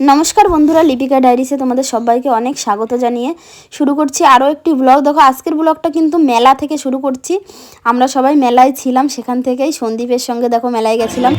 নমস্কার বন্ধুরা, লিপিকা ডায়েরিসে তোমাদের সবাইকে অনেক স্বাগত জানিয়ে শুরু করছি আরও একটি ব্লগ দেখো, আজকের ব্লগটা কিন্তু মেলা থেকে শুরু করছি। আমরা সবাই মেলায় ছিলাম, সেখান থেকেই সন্দীপের সঙ্গে দেখো মেলায় গেছিলাম।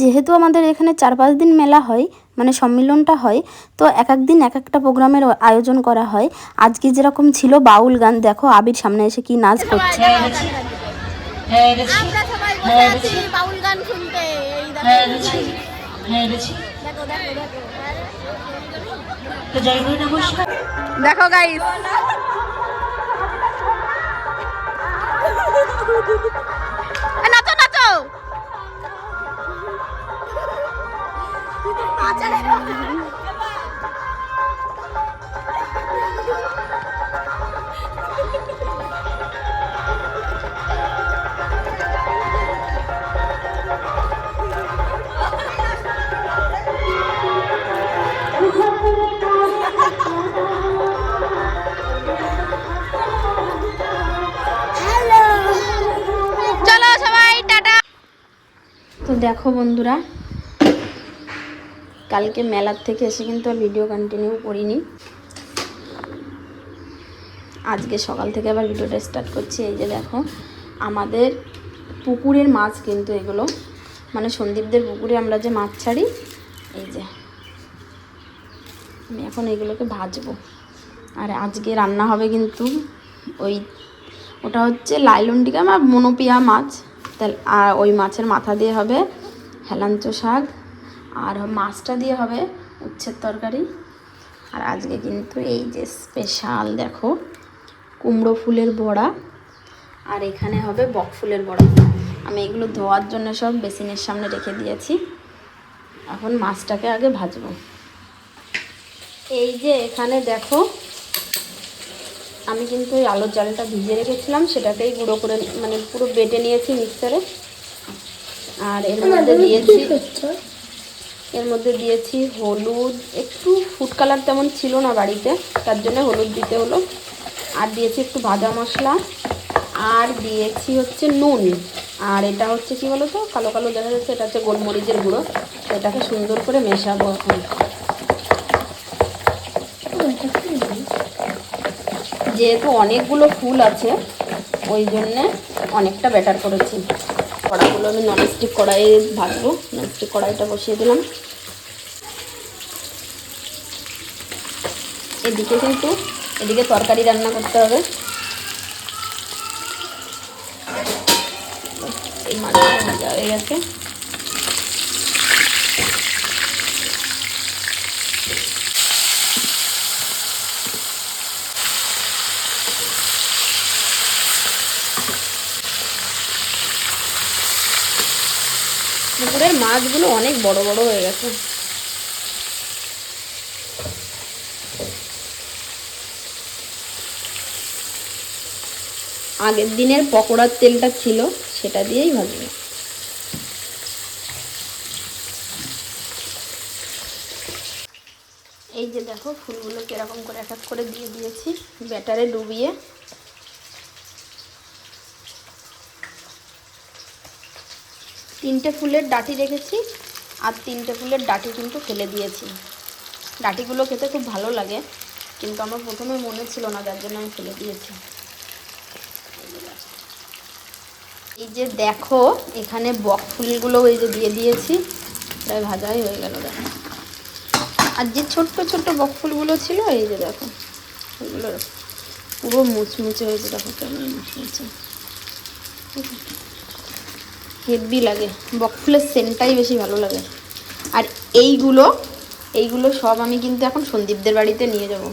যেহেতু আমাদের এখানে চার পাঁচ দিন মেলা হয় মানে সম্মিলনটা হয় তো এক এক দিন এক একটা প্রোগ্রামের আয়োজন করা হয়। আজকে যেরকম ছিল বাউল গান দেখো আবির সামনে এসে কি নাচ করছে। বাউল গান শুনতে। দেখো গাইস দেখো বন্ধুরা, কালকে মেলার থেকে এসে কিন্তু আর ভিডিও কন্টিনিউ করিনি। আজকে সকাল থেকে আবার ভিডিওটা স্টার্ট করছি। এই যে দেখো, আমাদের পুকুরের মাছ কিন্তু এগুলো। মানে সন্দীপদের পুকুরে আমরা যে মাছ ছাড়ি, এই যে, আমি এখন এগুলোকে ভাজবো। আর আজকে রান্না হবে কিন্তু ওই, ওটা হচ্ছে লাইলন্ডিকা বা মনোপিয়া মাছ। তাহলে আর ওই মাছের মাথা দিয়ে হবে হেলাঞ্চ শাক, আর মাছটা দিয়ে হবে উচ্ছের তরকারি। আর আজকে কিন্তু এই যে স্পেশাল দেখো, কুমড়ো ফুলের বড়া, আর এখানে হবে বক ফুলের বড়া। আমি এগুলো ধোয়ার জন্য সব বেসিনের সামনে রেখে দিয়েছি। এখন মাছটাকে আগে ভাজবো। এই যে এখানে দেখো আমি কিন্তু ওই আলোর জলটা ভিজিয়ে রেখেছিলাম সেটাকেই গুঁড়ো করে মানে পুরো বেটে নিয়েছি মিক্সারে। আর এর মধ্যে দিয়েছি এর মধ্যে দিয়েছি হলুদ একটু ফুড কালার তেমন ছিল না বাড়িতে তার জন্য হলুদ দিতে হলো। আর দিয়েছি একটু ভাজা মশলা আর দিয়েছি হচ্ছে নুন। আর এটা হচ্ছে কি বলো তো কালো কালো দেখা যাচ্ছে এটা হচ্ছে গোলমরিচের গুঁড়ো। এটাকে সুন্দর করে মেশাবো এখন। যেহেতু অনেকগুলো ফুল আছে, ওই জন্যে অনেকটা ব্যাটার করেছি। কড়াগুলো আমি ননস্টিক কড়াইয়ে ভাজবো ননস্টিক কড়াইটা বসিয়ে দিলাম। এদিকে কিন্তু, এদিকে তরকারি রান্না করতে হবে। এই মাছটা ভাজা হয়ে গেছে। পুকুরের মাছগুলো অনেক বড় বড় হয়ে গেছে। আগের দিনের পকোড়ার তেলটা ছিল, সেটা দিয়েই ভাজবো। এই যে দেখো, ফুলগুলো কীরকম করে এক এক করে দিয়ে দিয়েছি। ব্যাটারে ডুবিয়ে তিনটে ফুলের ডাটি রেখেছি আর তিনটে ফুলের ডাটি কিন্তু ফেলে দিয়েছি। ডাটিগুলো খেতে খুব ভালো লাগে, কিন্তু আমার প্রথমে মনে ছিল না যার জন্য আমি ফেলে দিয়েছি। এই যে দেখো, এখানে বক ফুলগুলো এই যে দিয়ে দিয়েছি, প্রায় ভাজাই হয়ে গেল, দেখো। আর যে ছোট্ট ছোট্ট বক ফুলগুলো ছিল, এই যে দেখো ওইগুলো পুরো মুচমুচে হয়েছে, দেখো কেমন মুচমুচে। হেভি লাগে। বকফুলের সেন্টটাই বেশি ভালো লাগে। আর এইগুলো এইগুলো সব আমি কিন্তু এখন সন্দীপদের বাড়িতে নিয়ে যাব।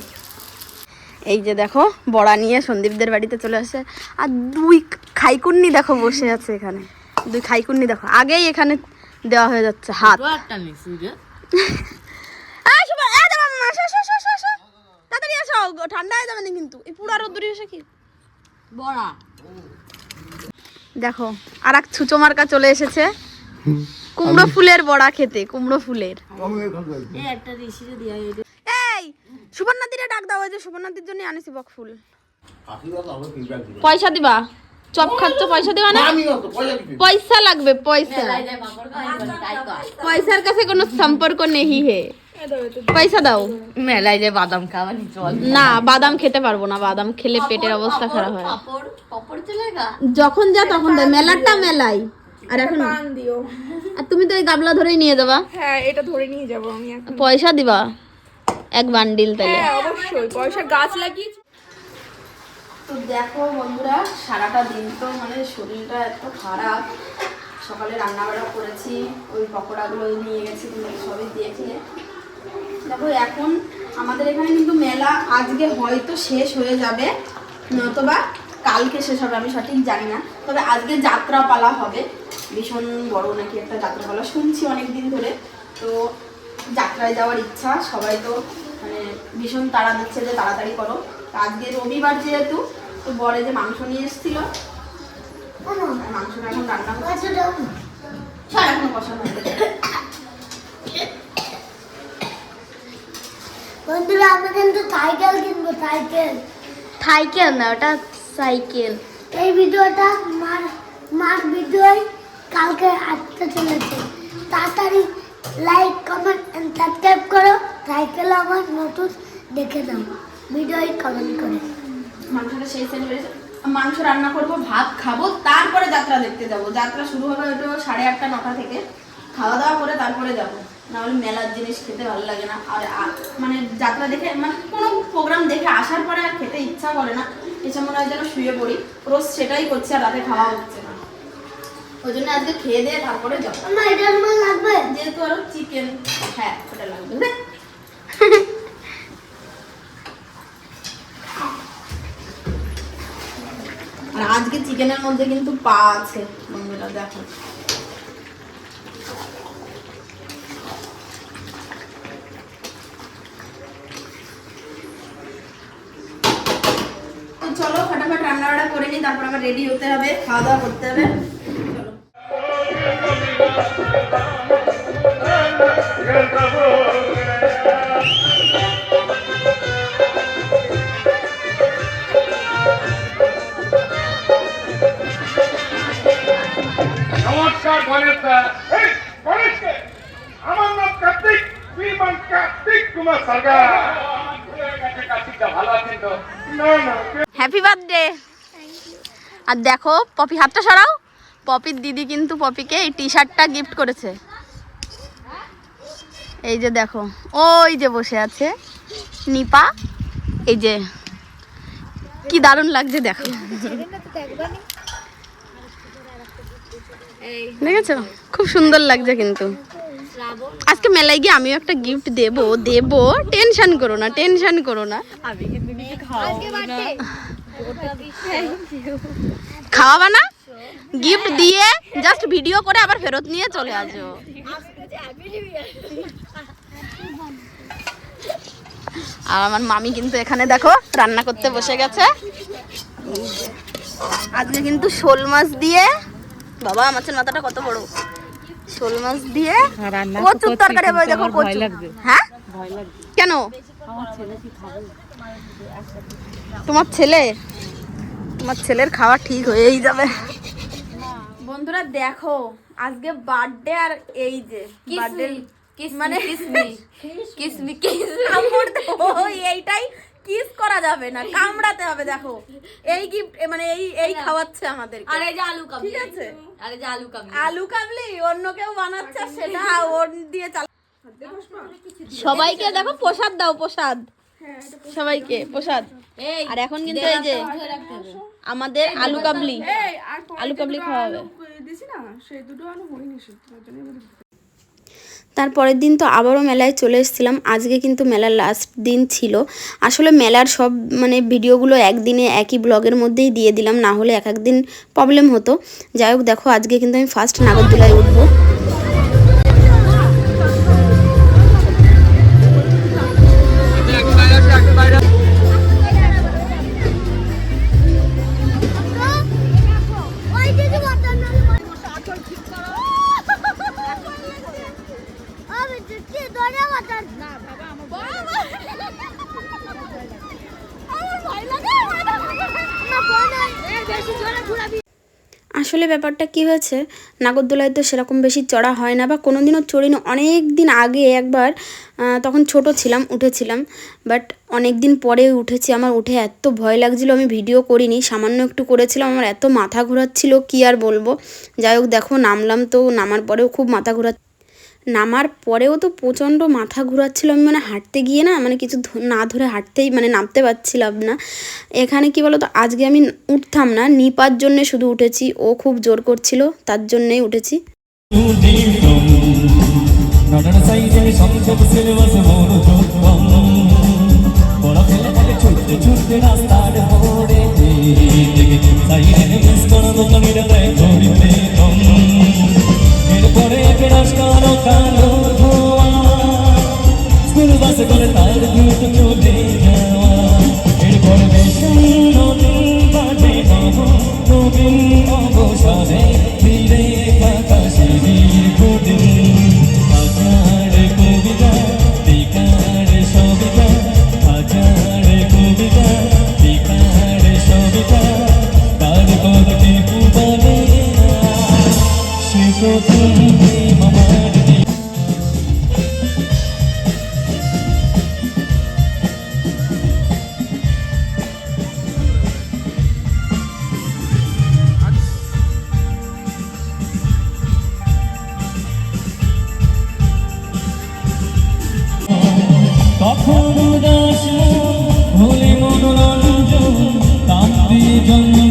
এই যে দেখো বড়া নিয়ে সন্দীপদের বাড়িতে চলে আসে। আর দুই খাইকুন্নি দেখো বসে আছে এখানে। দুই খাইকুন্নি দেখো আগেই এখানে দেওয়া হয়ে যাচ্ছে হাত। তাড়াতাড়ি আসো ঠান্ডা হয়ে যাবে না কিন্তু। এই পুরো রোদ্দুরি এসে কি? বড়া। দেখো আর এক ছুচো মার্কা চলে এসেছে। কুমড়ো ফুলের বড়া খেতে কুমড়ো ফুলের। এই সুবর্ণাদিরে ডাক দাও ওই যে সুবর্ণাদির জন্য আনিছি বক ফুল। পয়সা দিবা? চপ খাচ্ছ পয়সা দিবা না? পয়সা লাগবে পয়সা। পয়সার কাছে কোনো সম্পর্ক নেই হে। পয়সা দাও। মেলায় যায় বাদাম খাওয়ানি চল না বাদাম খেতে পারব না বাদাম খেলে পেটের অবস্থা খারাপ হয়। পাপড় পাপড় যখন যা তখন দেয় মেলাটা মেলাই আর এখন দিও। আর তুমি তো এই গাবলা ধরেই নিয়ে যাবা। হ্যাঁ এটা ধরে নিয়ে যাব আমি পয়সা দিবা। এক বান্ডিল তাহলে হ্যাঁ অবশ্যই পয়সা গাছ লাগিয়েছি তো দেখো বন্ধুরা সারাটা দিন তো মানে শরীরটা এত খারাপ। সকালে রান্নাবাড়া করেছি ওই পকোড়াগুলো নিয়ে গেছি তুমি সবই দিয়েছিলে দেখো এখন আমাদের এখানে কিন্তু মেলা আজকে হয়তো শেষ হয়ে যাবে নতবা কালকে শেষ হবে আমি সঠিক জানি না। তবে আজকে যাত্রা পালা হবে। ভীষণ বড় নাকি একটা যাত্রা পালা শুনছি অনেক দিন ধরে। তো যাত্রায় যাওয়ার ইচ্ছা সবাই তো মানে ভীষণ তাড়া দিচ্ছে যে তাড়াতাড়ি করো। আজকে রবিবার যেহেতু তো বরে যে মাংস নিয়ে এসেছিল মাংসটা এখন রান্না হচ্ছে। ছাড় এখনও কষানো হয়ে গেছে। বন্ধুরা আমরা কিন্তু সাইকেল কিনবো সাইকেল। সাইকেল না ওটা সাইকেল। এই ভিডিওটা মার মার ভিডিওই কালকে আসতে চলেছে। তাড়াতাড়ি লাইক কমেন্ট এন্ড সাবস্ক্রাইব করো সাইকেল আমার নতুন দেখে দাও ভিডিওই কমেন্ট করে। মাংসটা সেই সেন্ট মাংস রান্না করব ভাত খাব তারপরে যাত্রা দেখতে যাব। যাত্রা শুরু হবে ওইটা সাড়ে আটটা নটা থেকে। খাওয়া দাওয়া করে তারপরে যাব। নাহলে মেলার জিনিস খেতে ভালো লাগে না। আর মানে যাত্রা দেখে মানে কোনো প্রোগ্রাম দেখে আসার পরে আর খেতে ইচ্ছা করে না। এসে মনে হয় যেন শুয়ে পড়ি। রোজ সেটাই করছে আর রাতে খাওয়া হচ্ছে না। ওই জন্য আজকে খেয়ে দিয়ে তারপরে যাব। এটার মন লাগবে। যেহেতু আরও চিকেন হ্যাঁ ওটা লাগবে। আর আজকে চিকেনের মধ্যে কিন্তু পা আছে। বন্ধুরা দেখো তো চলো ফটাফট রান্না বান্না করে নিই তারপর আমার রেডি হতে হবে খাওয়া দাওয়া করতে হবে। চলো নমস্কার গণেশ দা। গণেশকে আমার নাম কার্তিক বিমান কার্তিক কুমার সরকার। কার্তিকটা ভালো আছেন তো? না না হ্যাপি বার্থডে আর দেখো, পপি হাতটা সরাও। পপির দিদি কিন্তু পপিকে এই টি শার্টটা গিফট করেছে। এই যে দেখো, ওই যে বসে আছে নিপা। এই যে, কি দারুণ লাগছে দেখো। দেখেছ? খুব সুন্দর লাগছে কিন্তু। আজকে মেলায় গিয়ে আমিও একটা গিফট দেব দেব। টেনশন করো না টেনশন করো না। আমি কিন্তু খাওয়াবো না? গিফট দিয়ে জাস্ট ভিডিও করে আবার ফেরত নিয়ে চলে আসো। আর আমার মামি কিন্তু এখানে দেখো রান্না করতে বসে গেছে। আজকে কিন্তু শোল মাছ দিয়ে বাবা মাছের মাথাটা কত বড়। শোল মাছ দিয়ে হ্যাঁ, কচুর তরকারি হবে দেখো কচু হ্যাঁ? কেন? আমার ছেলে কি খাবে? তোমার ছেলে? তোমার ছেলের খাওয়া ঠিক হয়েই যাবে। বন্ধুরা দেখো আজকে বার্থডে আর এই যে বার্থডে মানে কিসমি কিসমি এইটাই কিস করা যাবে না কামড়াতে হবে দেখো। এই গিফট মানে এই এই খাওয়াচ্ছে আমাদের আরে যে আলু কাবলি ঠিক আছে? আরে যে আলু কাবলি আলু কাবলি অন্য কেউ বানাচ্ছে সেটা ওর দিয়ে চাল সবাইকে দেখো প্রসাদ দাও প্রসাদ। সবাইকে প্রসাদ। আর এখন কিন্তু এই যে আমাদের আলু কাবলি। আলু কাবলি খাওয়া হবে। তারপরের দিন তো আবারও মেলায় চলে এসেছিলাম। আজকে কিন্তু মেলার লাস্ট দিন ছিল। আসলে মেলার সব মানে ভিডিওগুলো একদিনে একই ব্লগের মধ্যেই দিয়ে দিলাম। না হলে এক একদিন প্রবলেম হতো। যাই হোক দেখো আজকে কিন্তু আমি ফার্স্ট নাগরদোলায় উঠবো। আসলে ব্যাপারটা কি হয়েছে? নাগরদোলায় তো সেরকম বেশি চড়া হয় না বা কোনো দিনও চড়িনি। অনেক দিন আগে একবার তখন ছোট ছিলাম, উঠেছিলাম। বাট অনেক দিন পরে উঠেছি, আমার উঠে এত ভয় লাগছিল, আমি ভিডিও করিনি। সামান্য একটু করেছিলাম, আমার এত মাথা ঘোরাচ্ছিল, কি আর বলব? যাই হোক, দেখো, নামলাম তো, নামার পরেও খুব মাথা ঘোরা নামার পরেও তো প্রচণ্ড মাথা ঘোরাচ্ছিল। আমি মানে হাঁটতে গিয়ে না মানে কিছু না ধরে হাঁটতেই মানে নামতে পারছিলাম না। এখানে কি বলতো, আজকে আমি উঠতাম না, নিপার জন্য শুধু উঠেছি। ও খুব জোর করছিল, তার জন্যেই উঠেছি। বড় ফেলে ফেলে কখনো দাস ভুলে মনোরঞ্জন কান্তি যন্ত্রণা